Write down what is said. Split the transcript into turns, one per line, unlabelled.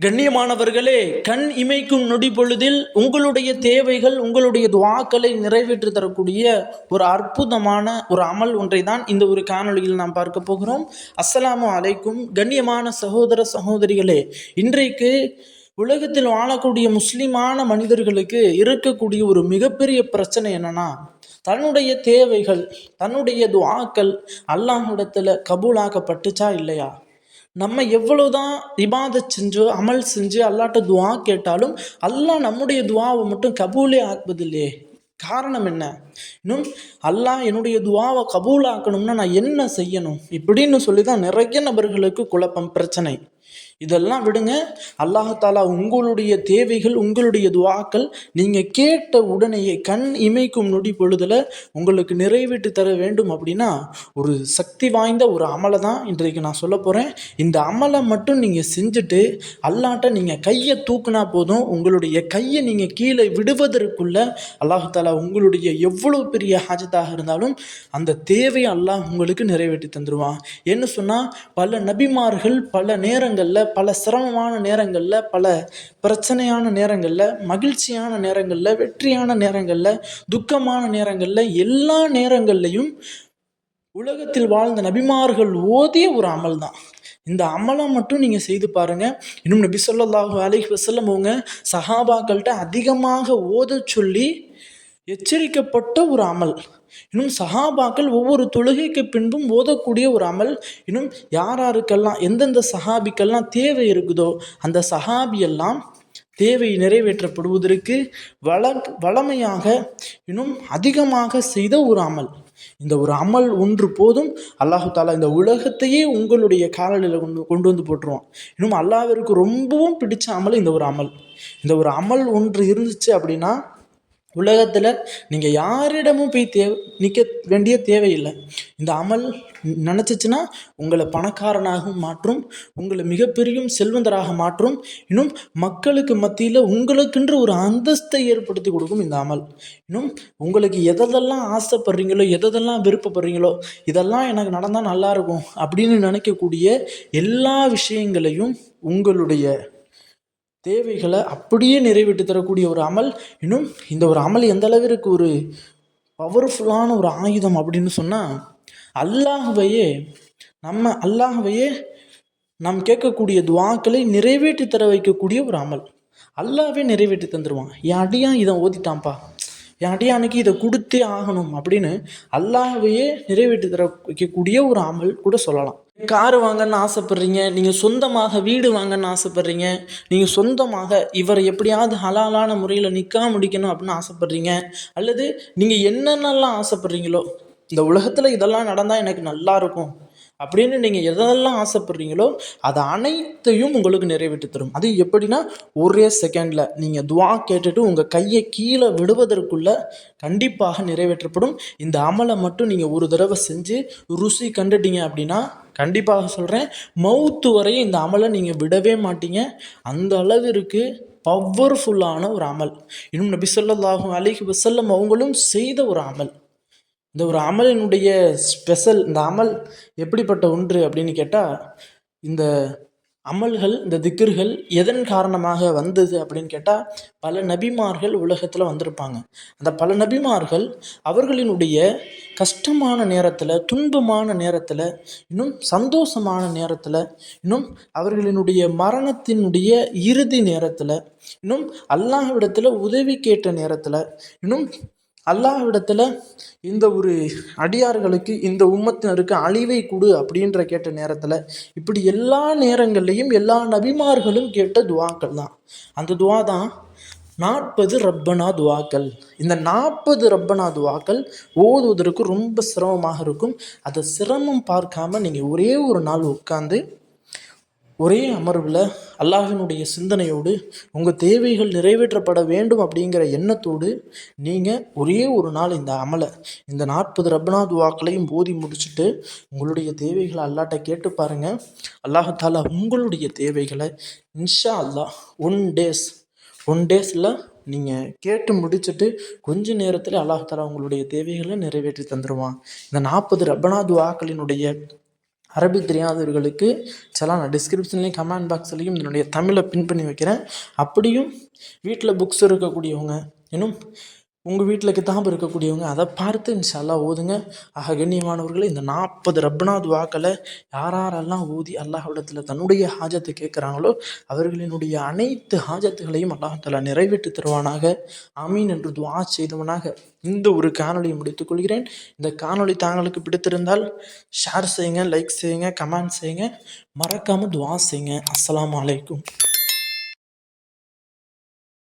கண்ணியமானவர்களே கண் இமைக்கும் நொடி பொழுதில் உங்களுடைய தேவைகள் உங்களுடைய துவாக்களை நிறைவேற்றி தரக்கூடிய ஒரு அற்புதமான ஒரு அமல் ஒன்றை தான் இந்த ஒரு காணொளியில் நாம் பார்க்க போகிறோம். அஸ்ஸலாமு அலைக்கும். கண்ணியமான சகோதர சகோதரிகளே இன்றைக்கு உலகத்தில் வாழக்கூடிய முஸ்லிமான மனிதர்களுக்கு இருக்கக்கூடிய ஒரு மிகப்பெரிய பிரச்சனை என்னன்னா தன்னுடைய தேவைகள் தன்னுடைய துவாக்கள் அல்லாஹிடத்தில் கபூலாக்கப்பட்டுச்சா இல்லையா? நம்ம எவ்வளவுதான் இபாத செஞ்சு அமல் செஞ்சு அல்லாட்ட துவா கேட்டாலும் அல்லாஹ் நம்முடைய துவாவை மட்டும் கபூலே ஆக்குவதில்லையே. காரணம் என்ன? இன்னும் அல்லாஹ் என்னுடைய துவாவை கபூலாக்கணும்னா நான் என்ன செய்யணும்? இப்படின்னு சொல்லி தான் நிறைய நபர்களுக்கு குழப்பம் பிரச்சனை. இதெல்லாம் விடுங்க. அல்லாஹாலா உங்களுடைய தேவைகள் உங்களுடைய துவாக்கள் நீங்கள் கேட்ட உடனேயே கண் இமைக்கும் நொடி பொழுதில் உங்களுக்கு நிறைவேற்றி தர வேண்டும் அப்படின்னா ஒரு சக்தி வாய்ந்த ஒரு அமலை தான் இன்றைக்கு நான் சொல்ல போகிறேன் இந்த அமலை மட்டும் நீங்கள் செஞ்சுட்டு அல்லாட்ட நீங்கள் கையை தூக்குனா போதும். உங்களுடைய கையை நீங்கள் கீழே விடுவதற்குள்ள அல்லாஹாலா உங்களுடைய எவ்வளோ பெரிய ஹாஜத்தாக இருந்தாலும் அந்த தேவையை அல்லாஹ் உங்களுக்கு நிறைவேற்றி தந்துடுவான் என்ன சொன்னால் பல நபிமார்கள் பல நேரங்கள் நேரங்களில் பல சிரமமான நேரங்களில் பல பிரச்சனையான நேரங்களில் மகிழ்ச்சியான நேரங்களில் வெற்றியான நேரங்களில் துக்கமான நேரங்களில் எல்லா நேரங்கள்லையும் உலகத்தில் வாழ்ந்த நபிமார்கள் ஓதிய ஒரு அமல் தான். இந்த அமலை மட்டும் நீங்கள் செய்து பாருங்கள் இன்னும் நபி சொல்லாஹு அலிஹ் வசல்லம் அவங்க சஹாபாக்கள்கிட்ட அதிகமாக ஓத சொல்லி எச்சரிக்கப்பட்ட ஒரு அமல். இன்னும் சஹாபாக்கள் ஒவ்வொரு தொழுகைக்கு பின்பும் ஓதக்கூடிய ஒரு அமல். இன்னும் யார் யாருக்கெல்லாம் எந்தெந்த சஹாபிக்கெல்லாம் தேவை இருக்குதோ அந்த சஹாபியெல்லாம் தேவை நிறைவேற்றப்படுவதற்கு வள வளமையாக இன்னும் அதிகமாக செய்த ஒரு அமல். இந்த ஒரு அமல் ஒன்று போதும். அல்லாஹு தாலா இந்த உலகத்தையே உங்களுடைய காலநிலை கொண்டு கொண்டு வந்து போட்டுருவான். இன்னும் அல்லாவிற்கு ரொம்பவும் பிடிச்ச அமல் இந்த ஒரு அமல். இந்த ஒரு அமல் ஒன்று இருந்துச்சு அப்படின்னா உலகத்தில் நீங்கள் யாரிடமும் போய் தேவை நிற்க வேண்டிய தேவையில்லை. இந்த அமல் நினச்சிச்சின்னா உங்களை பணக்காரனாகவும் மாற்றும் உங்களை மிகப்பெரிய செல்வந்தராக மாற்றும். இன்னும் மக்களுக்கு மத்தியில் உங்களுக்கென்று ஒரு அந்தஸ்தை ஏற்படுத்தி கொடுக்கும் இந்த அமல். இன்னும் உங்களுக்கு எதெல்லாம் ஆசைப்படுறீங்களோ எதெல்லாம் விருப்பப்படுறீங்களோ இதெல்லாம் எனக்கு நடந்தால் நல்லாயிருக்கும் அப்படின்னு நினைக்கக்கூடிய எல்லா விஷயங்களையும் உங்களுடைய தேவைகளை அப்படியே நிறைவேற்றி தரக்கூடிய ஒரு அமல். இன்னும் இந்த ஒரு அமல் எந்த அளவிற்கு ஒரு பவர்ஃபுல்லான ஒரு ஆயுதம் அப்படின்னு சொன்னால் அல்லாஹ்வையே நம்ம அல்லாஹ்வையே நாம் கேட்கக்கூடிய துவாக்களை நிறைவேற்றி தர வைக்கக்கூடிய ஒரு அமல். அல்லாவே நிறைவேற்றி தந்துடுவான் என் அடியான் இதை ஓதிட்டான்ப்பா. என் அடியானுக்கு இதை கொடுத்தே ஆகணும் அப்படின்னு அல்லாஹவையே நிறைவேற்றி தர வைக்கக்கூடிய ஒரு அமல் கூட சொல்லலாம். கார் வாங்கன்னு ஆசைப்பட்றீங்க நீங்கள் சொந்தமாக வீடு வாங்கன்னு ஆசைப்பட்றீங்க நீங்கள் சொந்தமாக இவரை எப்படியாவது ஹலாலான முறையில் நிற்கா முடிக்கணும் அப்படின்னு ஆசைப்பட்றீங்க அல்லது நீங்கள் என்னென்னலாம் ஆசைப்பட்றீங்களோ இந்த உலகத்தில் இதெல்லாம் நடந்தால் எனக்கு நல்லா இருக்கும். அப்படின்னு நீங்கள் எதெல்லாம் ஆசைப்படுறீங்களோ அது அனைத்தையும் உங்களுக்கு நிறைவேற்றி தரும். அது எப்படின்னா ஒரே செகண்டில் நீங்கள் துவா கேட்டுட்டு உங்கள் கையை கீழே விடுவதற்குள்ளே கண்டிப்பாக நிறைவேற்றப்படும். இந்த அமலை மட்டும் நீங்கள் ஒரு தடவை செஞ்சு ருசி கண்டுட்டீங்க அப்படின்னா கண்டிப்பாக சொல்கிறேன் மவுத்து வரையும் இந்த அமலை நீங்கள் விடவே மாட்டீங்க. அந்த அளவிற்கு பவர்ஃபுல்லான ஒரு அமல். இன்னும் நபி ஸல்லல்லாஹு அழகி வசல்லம் அவங்களும் செய்த ஒரு அமல். இந்த ஒரு அமலினுடைய ஸ்பெஷல் இந்த அமல் எப்படிப்பட்ட ஒன்று அப்படின்னு கேட்டால் இந்த அமல்கள் இந்த திக்கர்கள் எதன் காரணமாக வந்தது அப்படின்னு கேட்டால் பல நபிமார்கள் உலகத்தில் வந்திருப்பாங்க. அந்த பல நபிமார்கள் அவர்களினுடைய கஷ்டமான நேரத்தில் துன்பமான நேரத்தில் இன்னும் சந்தோஷமான நேரத்தில் இன்னும் அவர்களினுடைய மரணத்தினுடைய இறுதி நேரத்தில் இன்னும் அல்லாஹ்விடத்தில் உதவி கேட்ட நேரத்தில் இன்னும் அல்லாஹ்விடத்தில் இந்த ஒரு அடியார்களுக்கு இந்த உம்மத்தினருக்கு அழிவை கொடு அப்படின்ற கேட்ட நேரத்தில் இப்படி எல்லா நேரங்கள்லையும் எல்லா நபிமார்களும் கேட்ட துவாக்கள் தான். அந்த துவா தான் நாற்பது ரப்பனா துவாக்கள். இந்த நாற்பது ரப்பனா துவாக்கள் ஓதுவதற்கு ரொம்ப சிரமமாக இருக்கும். அதை சிரமம் பார்க்காம நீங்கள் ஒரே ஒரு நாள் உட்காந்து ஒரே அமர்வில் அல்லாஹினுடைய சிந்தனையோடு உங்கள் தேவைகள் நிறைவேற்றப்பட வேண்டும் அப்படிங்கிற எண்ணத்தோடு நீங்கள் ஒரே ஒரு நாள் இந்த அமலை இந்த நாற்பது ரப்பனா துவாக்களையும் போதி முடிச்சுட்டு உங்களுடைய தேவைகளை அல்லாட்ட கேட்டு பாருங்கள் அல்லாஹாலா உங்களுடைய தேவைகளை இன்ஷா அல்லாஹ் ஒன் டேஸ் ஒன் டேஸில் நீங்கள் கேட்டு முடிச்சுட்டு கொஞ்ச நேரத்தில் அல்லாஹாலா உங்களுடைய தேவைகளை நிறைவேற்றி தந்துடுவான் இந்த நாற்பது ரப்பனா துவாக்களினுடைய அரபி தெரியாதவர்களுக்கு சில நான் டிஸ்கிரிப்ஷன்லேயும் கமெண்ட் பாக்ஸ்லேயும் இதனுடைய தமிழை பின் பண்ணி வைக்கிறேன். அப்படியும் வீட்டில் புக்ஸ் இருக்கக்கூடியவங்க இன்னும் உங்கள் வீட்டில் கிதாப் இருக்கக்கூடியவங்க அதை பார்த்து இன்ஷால்லா ஓதுங்க. ஆக கண்ணியமானவர்களே இந்த நாற்பது ரப்னா வாக்களை யார் யாரெல்லாம் ஓதி அல்லாஹிடத்தில் தன்னுடைய ஹாஜத்தை கேட்குறாங்களோ அவர்களினுடைய அனைத்து ஹாஜத்துகளையும் அல்லாஹாலா நிறைவேற்றி தருவானாக. அமீன் என்று துவா செய்தவனாக இந்த ஒரு காணொலியை முடித்துக்கொள்கிறேன் இந்த காணொளி தாங்களுக்கு பிடித்திருந்தால் ஷேர் செய்யுங்க லைக் செய்யுங்க கமெண்ட் செய்யுங்க. மறக்காமல் துவா செய்யுங்க. அஸ்லாம் அலைக்கும்.